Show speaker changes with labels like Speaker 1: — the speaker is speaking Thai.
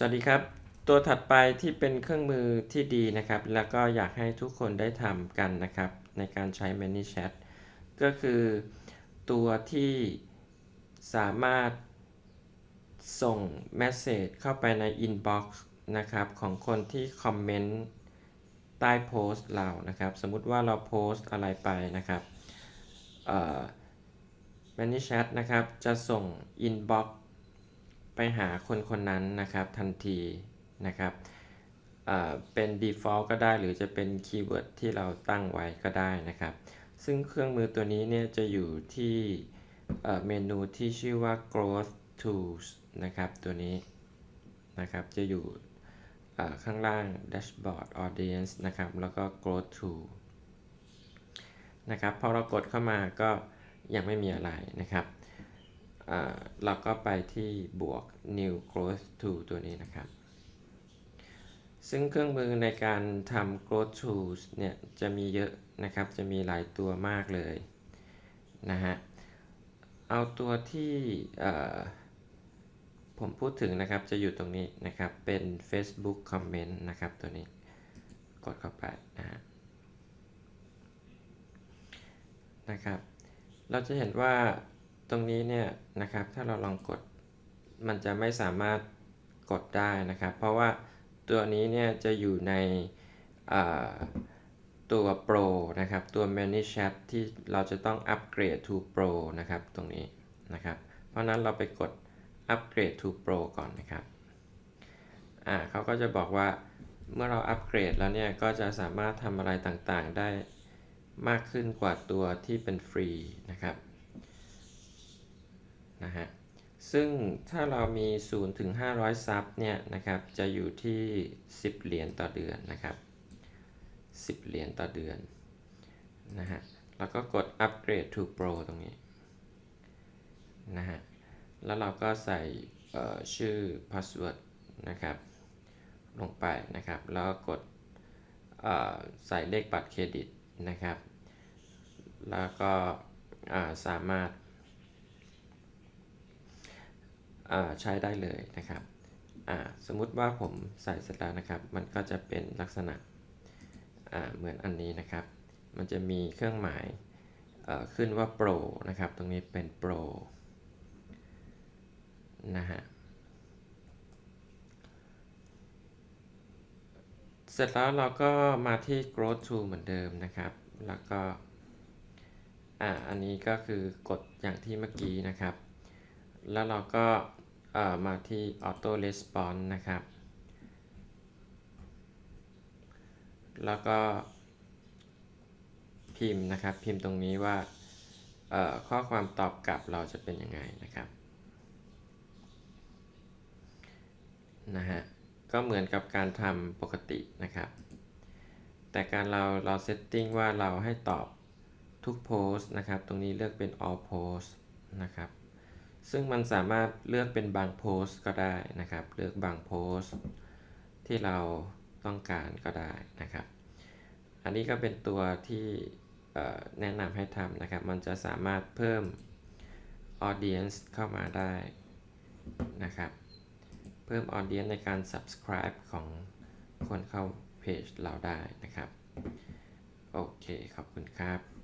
Speaker 1: สวัสดีครับ ตัวถัดไปที่เป็นเครื่องมือที่ดีนะครับ แล้วก็อยากให้ทุกคนได้ทำกันนะครับ ในการใช้ ManyChat ก็คือตัวที่สามารถส่งเมสเซจเข้าไปใน Inbox นะครับ ของคนที่คอมเมนต์ใต้โพสต์เรานะครับ สมมุติว่าเราโพสต์อะไรไปนะครับเอ่อ ManyChat นะครับ จะส่ง Inbox ไปหาคนคนนั้นนะครับทันทีนะครับเป็น default ก็ได้หรือจะเป็นคีย์เวิร์ดที่เราตั้งไว้ก็ได้นะครับ ซึ่งเครื่องมือตัวนี้เนี่ยจะอยู่ที่เมนูที่ชื่อว่า growth tools นะครับตัวนี้นะครับจะอยู่ข้างล่าง dashboard audience นะครับแล้วก็ growth tool นะครับพอเรากดเข้ามาก็ยังไม่มีอะไรนะครับ เราก็ไปที่บวก new growth tool ตัวนี้นะครับ ซึ่งเครื่องมือในการทำ growth tools เนี่ยจะมีเยอะนะครับ จะมีหลายตัวมากเลยนะฮะ เอาตัวที่ผมพูดถึงนะครับจะอยู่ตรงนี้นะครับ เป็น Facebook comment นะครับตัวนี้ กดเข้าไปนะฮะนะครับ เราจะเห็นว่า ตรงนี้เนี่ยนะครับถ้าเราลองกดมันจะไม่สามารถกดได้นะครับ เพราะว่าตัวนี้เนี่ยจะอยู่ในตัว Pro นะครับ ตัว ManyChat ที่เราจะต้องอัปเกรด to Pro นะครับ ตรงนี้นะครับ เพราะนั้นเราไปกดอัปเกรด to Pro ก่อนนะครับ อ่าเขาก็จะบอกว่าเมื่อเราอัปเกรดแล้วเนี่ย ก็จะสามารถทำอะไรต่างๆ ได้มากขึ้นกว่าตัวที่เป็นฟรีนะครับ นะฮะซึ่งถ้าเรามี0ถึง500 ซับเนี่ยนะครับจะอยู่ที่ 10 เหรียญต่อเดือนนะครับ 10 เหรียญต่อเดือนนะฮะแล้วก็กด upgrade to pro ตรงนี้นะฮะแล้วเราก็ใส่ชื่อ password นะครับลงไปนะครับ แล้วก็กดใส่เลขบัตรเครดิตนะครับ แล้วก็สามารถ ใช้ได้เลยนะครับสมมุติว่าผมใส่เสร็จแล้วนะครับ มันก็จะเป็นลักษณะเหมือนอันนี้นะครับ มันจะมีเครื่องหมายขึ้นว่า Pro นะครับ ตรงนี้เป็น Pro นะฮะเสร็จแล้วเราก็มาที่ growth tool เหมือนเดิมนะครับ แล้วก็อ่าอันนี้ก็คือกดอย่างที่เมื่อกี้นะครับ แล้วเราก็มาที่ auto response นะครับ แล้วก็พิมพ์นะครับ พิมพ์ตรงนี้ว่าข้อความตอบกลับเราจะเป็นยังไงนะครับนะฮะก็เหมือนกับการทำปกตินะครับ แต่การเราเราเซตติ้งว่าเราให้ตอบทุกโพสต์นะครับ ตรงนี้เลือกเป็น all post นะครับ ซึ่งมันสามารถเลือกเป็นบางโพสต์ก็ได้นะครับ เลือกบางโพสต์ที่เราต้องการก็ได้นะครับ อันนี้ก็เป็นตัวที่แนะนำให้ทำนะครับ มันจะสามารถเพิ่ม audience เข้ามาได้นะครับ เพิ่ม audience ในการ subscribe ของคนเข้าเพจเราได้นะครับ โอเค ขอบคุณครับ